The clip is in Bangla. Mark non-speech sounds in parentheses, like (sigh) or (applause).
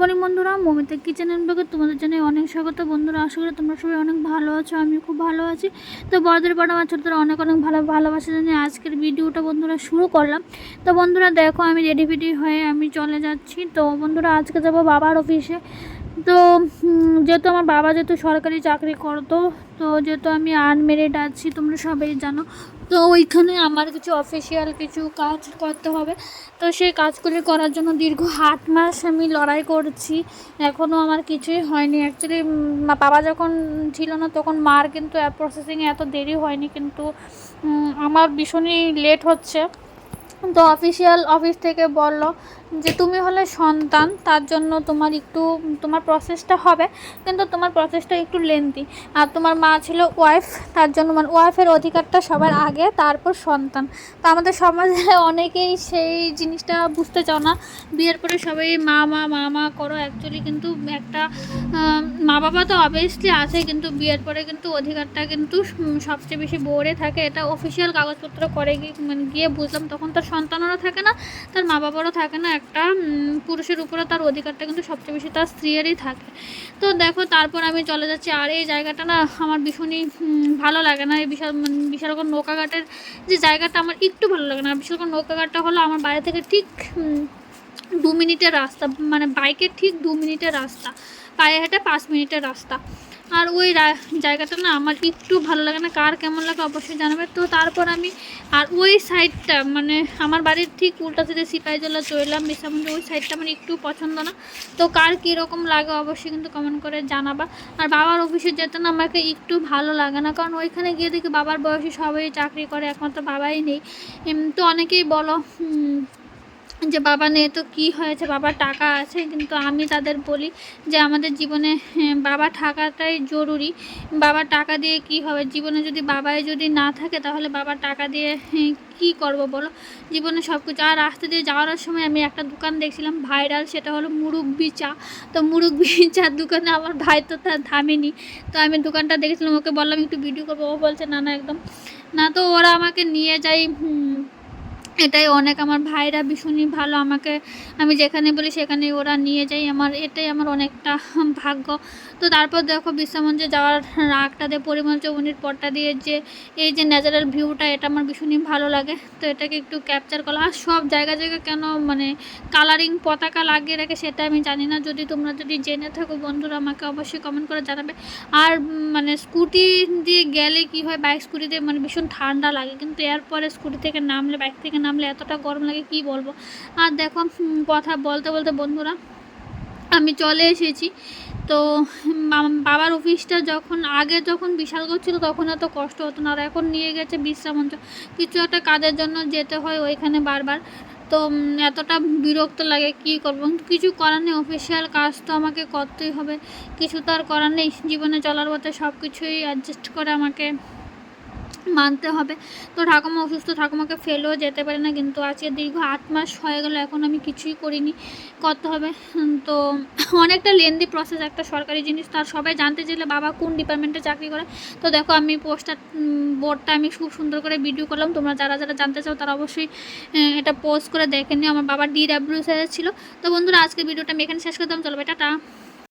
মর্নিং বন্ধুরা, মমিতা কিচেন অ্যান্ড ব্লগে তোমাদের জন্য অনেক স্বাগত। বন্ধুরা, আশা করি তোমরা সবাই অনেক ভালো আছো আমি খুব ভালো আছি। তো বড়দের বড় আমার ছোটদের অনেক অনেক ভালো ভালোবাসা জানিয়ে আজকের ভিডিওটা বন্ধুরা শুরু করলাম। তো বন্ধুরা দেখো আমি রেডি ফেডি হয়ে আমি চলে যাচ্ছি। তো বন্ধুরা আজকে যাব বাবার অফিসে তো যেহেতু আমার বাবা যেহেতু সরকারি চাকরি করতো, তো যেহেতু আমি আনমেরিড আছি, তোমরা সবাই জানো, তো ওইখানে আমার কিছু অফিসিয়াল কিছু কাজ করতে হবে। তো সেই কাজগুলি করার জন্য দীর্ঘ আট মাস আমি লড়াই করছি। এখনও আমার কিছুই হয়নি। অ্যাকচুয়ালি বাবা যখন ছিল না, তখন মার কিন্তু প্রসেসিংয়ে এত দেরি হয়নি, কিন্তু আমার ভীষণই লেট হচ্ছে। তো অফিসিয়াল অফিস থেকে বলল যে, তুমি হলে সন্তান, তার জন্য তোমার একটু, তোমার প্রসেসটা হবে, কিন্তু তোমার প্রসেসটা একটু লেন্থি আর তোমার মা ছিল ওয়াইফ তার জন্য মানে ওয়াইফের অধিকারটা সবার আগে, তারপর সন্তান। তো আমাদের সমাজে অনেকেই সেই জিনিসটা বুঝতে চাও না। বিয়ের পরে সবাই মা মা মা মা করো। অ্যাকচুয়ালি কিন্তু একটা মা বাবা তো অবভিয়াসলি আছে, কিন্তু বিয়ের পরে কিন্তু অধিকারটা কিন্তু সবচেয়ে বেশি বোর্ডে থাকে। এটা অফিসিয়াল কাগজপত্র করে গিয়ে মানে গিয়ে বুঝলাম, তখন তার সন্তানেরও থাকে না, তার মা বাবারও থাকে না। একটা পুরুষের উপরে তার অধিকারটা কিন্তু সবচেয়ে বেশি তার স্ত্রীরই থাকে। তো দেখো, তারপর আমি চলে যাচ্ছি। আর এই জায়গাটা না আমার ভীষণই ভালো লাগে না। এই বিশাল মানে বিশালগড় নৌকাঘাটের যে জায়গাটা আমার একটু ভালো লাগে না। বিশালগড় নৌকাঘাটটা হলো আমার বাড়ি থেকে ঠিক দু মিনিটের রাস্তা মানে বাইকের ঠিক দু মিনিটের রাস্তা। পায়ে হেঁটে পাঁচ মিনিটের রাস্তা। আর ওই জায়গাটা না আমার একটু ভালো লাগে না, কার কেমন লাগে অবশ্যই জানাবে। তো তারপর আমি, আর ওই সাইডটা মানে আমার বাড়ির ঠিক উল্টা সাইডে সিপাহীজলা চললাম বিশ্রামন্দি ওই সাইডটা আমার একটু পছন্দ না। তো কার কীরকম লাগে অবশ্যই কিন্তু কমেন্ট করে জানাবা। আর বাবার অফিসে যেতে না আমাকে একটু ভালো লাগে না, কারণ ওইখানে গিয়ে দেখি বাবার বয়সে সবাই চাকরি করে, একমাত্র বাবাই নেই। তো অনেকেই বলো যে বাবা নেই তো কি হয়েছে? বাবার টাকা আছে কিন্তু আমি তাদের বলি যে আমাদের জীবনে হ্যাঁ, বাবা থাকাটাই জরুরি। বাবার টাকা দিয়ে কি হবে? জীবনে যদি বাবাই যদি না থাকে তাহলে বাবার টাকা দিয়ে হ্যাঁ, কি করব বলো? জীবনে সব কিছু আর রাস্তা দিয়ে যাওয়ার সময় আমি একটা দোকান দেখছিলাম ভাইরাল সেটা হলো মুরব্বি চা। তো মুরব্বি (laughs) চার দোকানে আমার ভাই তো তার থামেনি তো আমি দোকানটা দেখেছিলাম ওকে বললাম একটু ভিডিও করব। ও বলছে না না একদম। না তো ওরা আমাকে নিয়ে যায় এটাই অনেক। আমার ভাইরা ভীষণই ভালো আমাকে, আমি যেখানে বলি সেখানে ওরা নিয়ে যায়। আমার, এটাই আমার অনেকটা (laughs) ভাগ্য। তো তারপর দেখো বিশ্রামঞ্চে যাওয়ার রাগটা দিয়ে, পরিমল চৌমনির পরটা দিয়ে যে, এই যে ন্যাচারাল ভিউটা এটা আমার ভীষণই ভালো লাগে। তো এটাকে একটু ক্যাপচার করলাম। আর সব জায়গা জায়গায় কেন মানে কালারিং পতাকা লাগিয়ে রাখে সেটা আমি জানি না। যদি তোমরা যদি জেনে থাকো বন্ধুরা, আমাকে অবশ্যই কমেন্ট করে জানাবে। আর মানে স্কুটি দিয়ে গেলে কি হয়? বাইক স্কুটিতে মানে ভীষণ ঠান্ডা লাগে। কিন্তু এরপরে স্কুটি থেকে নামলে বাইক থেকে নামলে এতটা গরম লাগে, কি বলব? আর দেখো কথা বলতে বলতে বন্ধুরা, আমি চলে এসেছি। তো বাবার অফিসটা যখন, আগে যখন বিশালগড় ছিল, তখন এত কষ্ট হতো না। আর এখন নিয়ে গেছে বিশ্রামঞ্চ কিছু একটা কাজের জন্য যেতে হয় ওইখানে বারবার। তো এতটা বিরক্ত লাগে, কী করব? কিছু করার নেই, অফিসিয়াল কাজ তো আমাকে করতেই হবে। কিছু তো আর করার নেই, জীবনে চলার পথে সব কিছুই অ্যাডজাস্ট করে আমাকে মানতে হবে। তো ঠাকুমা অসুস্থ, ঠাকুমাকে ফেলেও যেতে পারে না, কিন্তু আজকে দীর্ঘ আট মাস হয়ে গেল, এখন আমি কিছুই করিনি, করতে হবে। তো অনেকটা লেন্দি প্রসেস একটা সরকারি জিনিস, তার সবাই জানতে চাইলে বাবা কোন ডিপার্টমেন্টে চাকরি করে। তো দেখো, আমি পোস্টার বোর্ডটা আমি খুব সুন্দর করে ভিডিও করলাম, তোমরা যারা যারা জানতে চাও তারা অবশ্যই এটা পোস্ট করে দেখে নিও, আমার বাবা ডিডাব্লিউ ছিল। তো বন্ধুরা, আজকের ভিডিওটা আমি এখানে শেষ করতাম চলো টাটা।